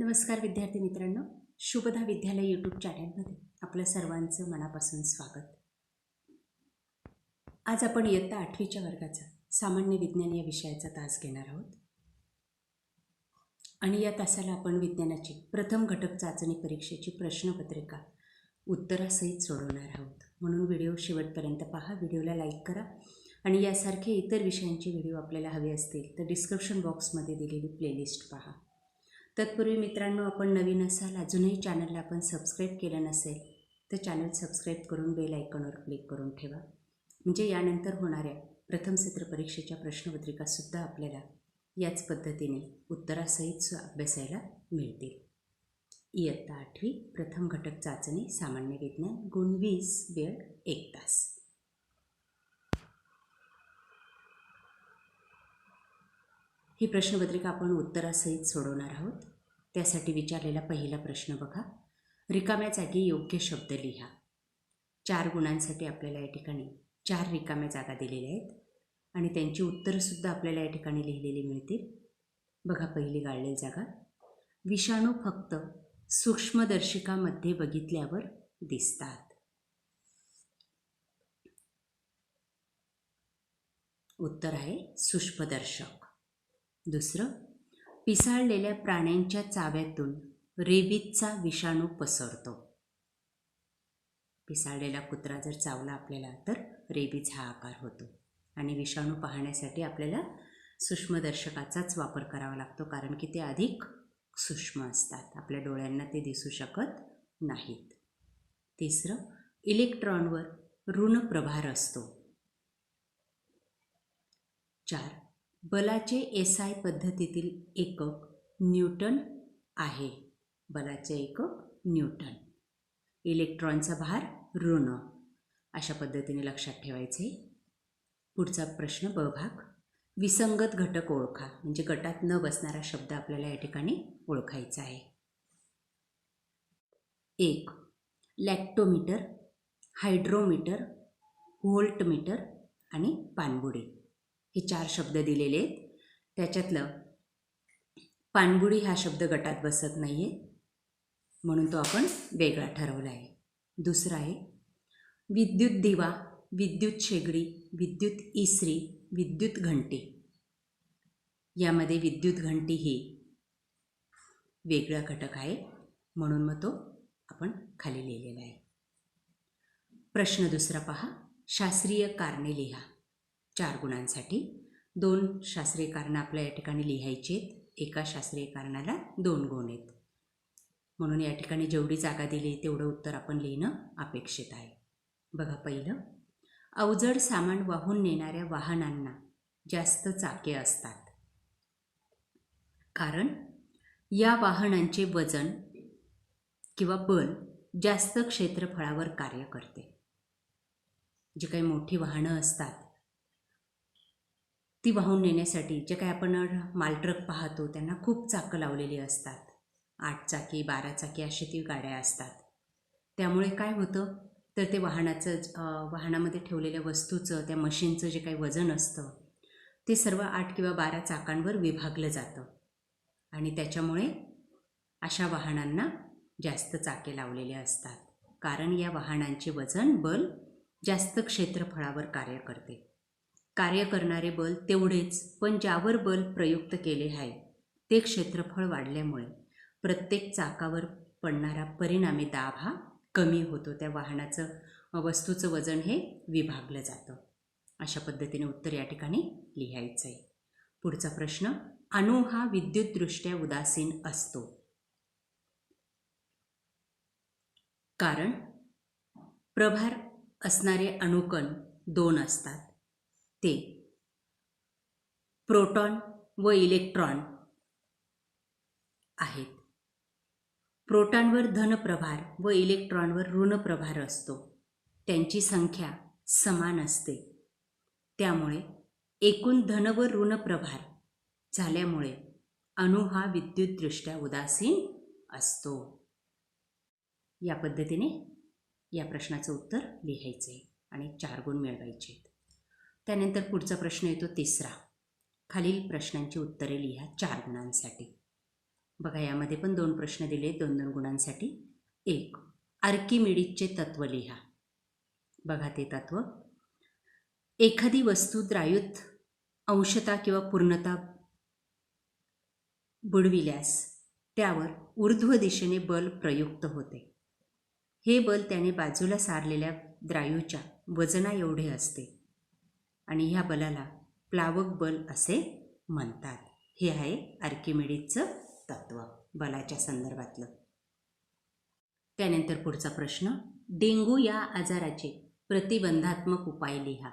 नमस्कार विद्यार्थी मित्रांनो. शुभदा विद्यालय यूट्यूब चॅनलमध्ये आपलं सर्वांचं मनापासून स्वागत. आज आपण इयत्ता आठवीच्या वर्गाचा सामान्य विज्ञान या विषयाचा तास घेणार आहोत. आणि या तासाला आपण विज्ञानाची प्रथम घटक चाचणी परीक्षेची प्रश्नपत्रिका उत्तरासहित सोडवणार आहोत. म्हणून व्हिडिओ शेवटपर्यंत पहा व्हिडिओला लाईक करा आणि यासारखे इतर विषयांचे व्हिडिओ आपल्याला हवे असतील तर डिस्क्रिप्शन बॉक्समध्ये दिलेली प्लेलिस्ट पहा. तत्पूर्वी मित्रांनो आपण नवीन असाल अजूनही चॅनलला आपण सबस्क्राईब केलं नसेल तर चॅनल सबस्क्राईब करून बेल आयकॉनवर क्लिक करून ठेवा. म्हणजे यानंतर होणाऱ्या प्रथम सत्र परीक्षेच्या प्रश्नपत्रिकासुद्धा आपल्याला याच पद्धतीने उत्तरासहित अभ्यासायला मिळतील. इयत्ता आठवी प्रथम घटक चाचणी सामान्य विज्ञान गुण वीस वेळ एक तास. ही प्रश्नपत्रिका आपण उत्तरासहित सोडवणार आहोत. त्यासाठी विचारलेला पहिला प्रश्न बघा. रिकाम्या जागी योग्य शब्द लिहा. चार गुणांसाठी आपल्याला या ठिकाणी चार रिकाम्या जागा दिलेल्या आहेत. आणि त्यांची उत्तरंसुद्धा आपल्याला या ठिकाणी लिहिलेली मिळतील. बघा पहिली गाळलेली जागा. विषाणू फक्त सूक्ष्मदर्शिकामध्ये बघितल्यावर दिसतात. उत्तर आहे सूक्ष्मदर्शक. दुसरं पिसाळलेल्या प्राण्यांच्या चाव्यातून रेबीजचा विषाणू पसरतो. पिसाळलेला कुत्रा जर चावला आपल्याला तर रेबीज हा आकार होतो. आणि विषाणू पाहण्यासाठी आपल्याला सूक्ष्मदर्शकाचाच वापर करावा लागतो कारण की ते अधिक सूक्ष्म असतात. आपल्या डोळ्यांना ते दिसू शकत नाहीत. तिसरं इलेक्ट्रॉनवर ऋण प्रभार असतो. चार बलाचे एस आय पद्धतीतील एकक न्यूटन आहे. बलाचे एकक न्यूटन. इलेक्ट्रॉनचा भार ऋण. अशा पद्धतीने लक्षात ठेवायचे. पुढचा प्रश्न ब भाग. विसंगत घटक ओळखा. म्हणजे गटात न बसणारा शब्द आपल्याला या ठिकाणी ओळखायचा आहे. एक. लॅक्टोमीटर हायड्रोमीटर व्होल्टमीटर आणि पाणबुडी. हे चार शब्द दिलेले आहेत. त्याच्यातलं पाणबुडी हा शब्द गटात बसत नाही आहे म्हणून तो आपण वेगळा ठरवला आहे. दुसरा आहे विद्युत दिवा विद्युत शेगडी विद्युत इसरी विद्युत घंटी. यामध्ये विद्युत घंटी ही वेगळा घटक आहे. म्हणून मग तो आपण खाली लिहिलेला आहे. प्रश्न दुसरा पहा. शास्त्रीय कारणे लिहा. चार गुणांसाठी. दोन शास्त्रीय कारणं आपल्या या ठिकाणी लिहायची आहेत. एका शास्त्रीय कारणाला दोन गुण आहेत. म्हणून या ठिकाणी जेवढी जागा दिली तेवढं उत्तर आपण लिहिणं अपेक्षित आहे. बघा पहिलं. अवजड सामान वाहून नेणाऱ्या वाहनांना जास्त चाके असतात. कारण या वाहनांचे वजन किंवा बल जास्त क्षेत्रफळावर कार्य करते. जी काही मोठी वाहनं असतात ती वाहून नेण्यासाठी जे काही आपण मालट्रक पाहतो त्यांना खूप चाकं लावलेली असतात. आठ चाकी बारा चाकी अशी ती गाड्या असतात. त्यामुळे काय होतं तर ते वाहनाचं वाहनामध्ये ठेवलेल्या वस्तूचं त्या मशीनचं जे काही वजन असतं ते सर्व आठ किंवा बारा चाकांवर विभागलं जातं. आणि त्याच्यामुळे अशा वाहनांना जास्त चाके लावलेले असतात. कारण या वाहनांचे वजन बल जास्त क्षेत्रफळावर कार्य करते. कार्य करणारे बल तेवढेच पण ज्यावर बल प्रयुक्त केले आहे ते क्षेत्रफळ वाढल्यामुळे प्रत्येक चाकावर पडणारा परिणामी दाब हा कमी होतो. त्या वाहनाचं वस्तूचं वजन हे विभागलं जातं. अशा पद्धतीने उत्तर या ठिकाणी लिहायचं आहे पुढचा प्रश्न अणू हा विद्युतदृष्ट्या उदासीन असतो. कारण प्रभार असणारे अणुकण दोन असतात. ते. प्रोटॉन व इलेक्ट्रॉन आहेत. प्रोटॉनवर धनप्रभार व इलेक्ट्रॉनवर ऋणप्रभार असतो. त्यांची संख्या समान असते. त्यामुळे एकूण धन व ऋणप्रभार झाल्यामुळे अणू हा विद्युतदृष्ट्या उदासीन असतो. या पद्धतीने या प्रश्नाचं उत्तर लिहायचं आहे आणि चार गुण मिळवायचे आहेत त्यानंतर पुढचा प्रश्न येतो तिसरा. खालील प्रश्नांची उत्तरे लिहा चार गुणांसाठी. बघा यामध्ये पण दोन प्रश्न दिले दोन दोन गुणांसाठी. एक आर्किमिडीजचे तत्व लिहा. बघा ते तत्व. एखादी वस्तू द्रायुत अंशता किंवा पूर्णता बुडविल्यास त्यावर ऊर्ध्व दिशेने बल प्रयुक्त होते. हे बल त्याने बाजूला सारलेल्या द्रायूच्या वजना एवढे असते. आणि ह्या बलाला प्लावक बल असे म्हणतात. हे आहे आर्किमेडीजचं तत्व बलाच्या संदर्भातलं. त्यानंतर पुढचा प्रश्न डेंगू या आजाराचे प्रतिबंधात्मक उपाय लिहा.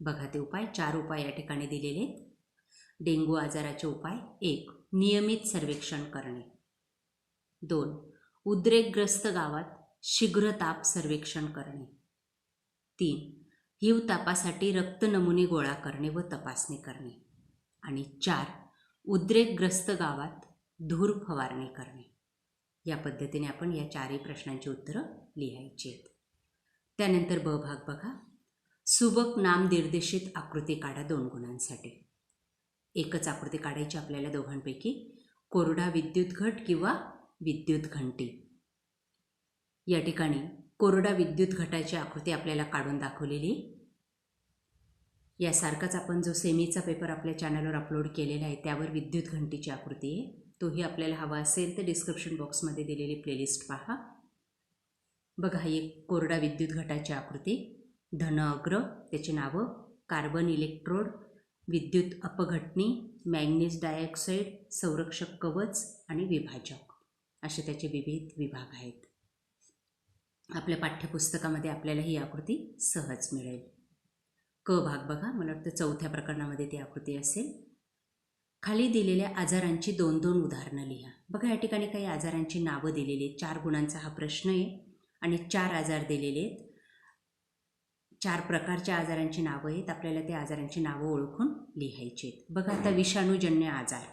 बघा ते उपाय चार उपाय या ठिकाणी दिलेले आहेत. डेंगू आजाराचे उपाय एक नियमित सर्वेक्षण करणे. दोन उद्रेकग्रस्त गावात शीघ्र ताप सर्वेक्षण करणे. तीन हिव तापासाठी रक्त नमुने गोळा करणे व तपासणी करणे. आणि चार उद्रेकग्रस्त गावात धूर फवारणी करणे. या पद्धतीने आपण या चारही प्रश्नांची उत्तरं लिहायची आहेत. त्यानंतर ब भाग बघा. सुबक नामनिर्देशित आकृती काढा दोन गुणांसाठी. एकच आकृती काढायची आपल्याला दोघांपैकी. कोरडा विद्युत घट किंवा विद्युत घंटी. या ठिकाणी कोरडा विद्युत घटाची आकृती आपल्याला काढून दाखवलेली. यासारखाच आपण जो सेमीचा पेपर आपल्या चॅनलवर अपलोड केलेला आहे त्यावर विद्युत घंटीची आकृती आहे. तोही आपल्याला हवा असेल तर डिस्क्रिप्शन बॉक्समध्ये दिलेली प्लेलिस्ट पहा. बघा ही एक कोरडा विद्युत घटाची आकृती. धन अग्र त्याची नावं. कार्बन इलेक्ट्रोड विद्युत अपघटनी मॅग्नीज डायऑक्साईड संरक्षक कवच आणि विभाजक. असे त्याचे विविध विभाग आहेत. आपल्या पाठ्यपुस्तकामध्ये आपल्याला ही आकृती सहज मिळेल. क भाग बघा. मला वाटतं चौथ्या प्रकरणामध्ये ती आकृती असेल. खाली दिलेल्या आजारांची दोन दोन उदाहरणं लिहा. बघा या ठिकाणी काही आजारांची नावं दिलेली आहेत. चार गुणांचा हा प्रश्न आहे आणि चार आजार दिलेले आहेत. चार प्रकारच्या आजारांची नावं आहेत. आपल्याला त्या आजारांची नावं ओळखून लिहायची आहेत. बघा आता विषाणूजन्य आजार.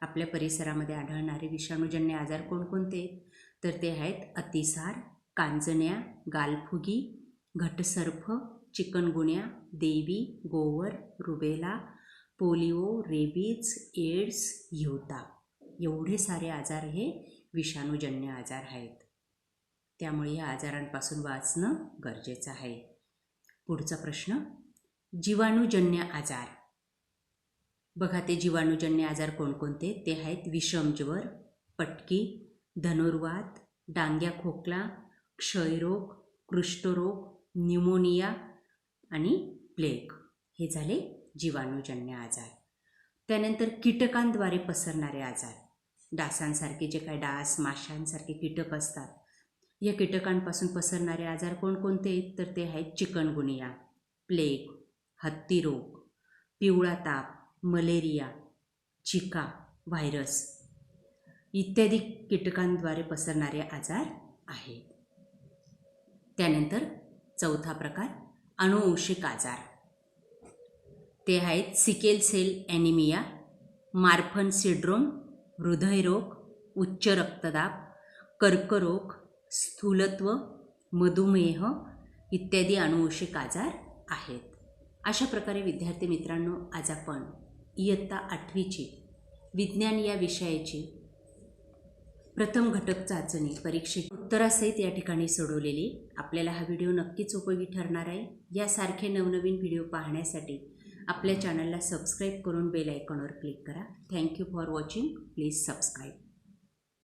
आपल्या परिसरामध्ये आढळणारे विषाणूजन्य आजार कोणकोणते? आहेत तर ते आहेत अतिसार कांजण्या गालफुगी घटसर्फ चिकनगुन्या देवी गोवर रुबेला पोलिओ रेबीज एड्स ह्युता एवढे सारे आजार हे विषाणूजन्य आजार आहेत. त्यामुळे या आजारांपासून वाचणं गरजेचं आहे. पुढचा प्रश्न जीवाणूजन्य आजार. बघा ते जीवाणूजन्य आजार कोणकोणते? ते आहेत विषमज्वर पटकी धनुर्वात डांग्या खोकला क्षयरोग कुष्ठरोग न्यूमोनिया आणि प्लेग हे झाले जीवाणूजन्य आजार. त्यानंतर कीटकांद्वारे पसरणारे आजार. डासांसारखे जे काय डास माशांसारखे कीटक असतात. या कीटकांपासून पसरणारे आजार कोणकोणते? आहेत तर ते आहेत चिकनगुनिया प्लेग हत्तीरोग पिवळा ताप मलेरिया चिका व्हायरस इत्यादी कीटकांद्वारे पसरणारे आजार आहेत. त्यानंतर चौथा प्रकार अनुवंशिक आजार ते आहेत sickle cell anaemia Marfan syndrome हृदयरोग उच्च रक्तदाब कर्करोग स्थूलत्व मधुमेह इत्यादी अनुवंशिक आजार आहेत. अशा प्रकारे विद्यार्थी मित्रांनो आज आपण इयत्ता आठवीची विज्ञान या विषयाची प्रथम घटक चाचणी परीक्षेत उत्तरासहित या ठिकाणी सोडवलेली. आपल्याला हा व्हिडिओ नक्कीच उपयोगी ठरणार आहे. यासारखे नवनवीन व्हिडिओ पाहण्यासाठी आपल्या चॅनलला सबस्क्राईब करून बेल आयकॉनवर क्लिक करा. Thank you for watching. Please subscribe.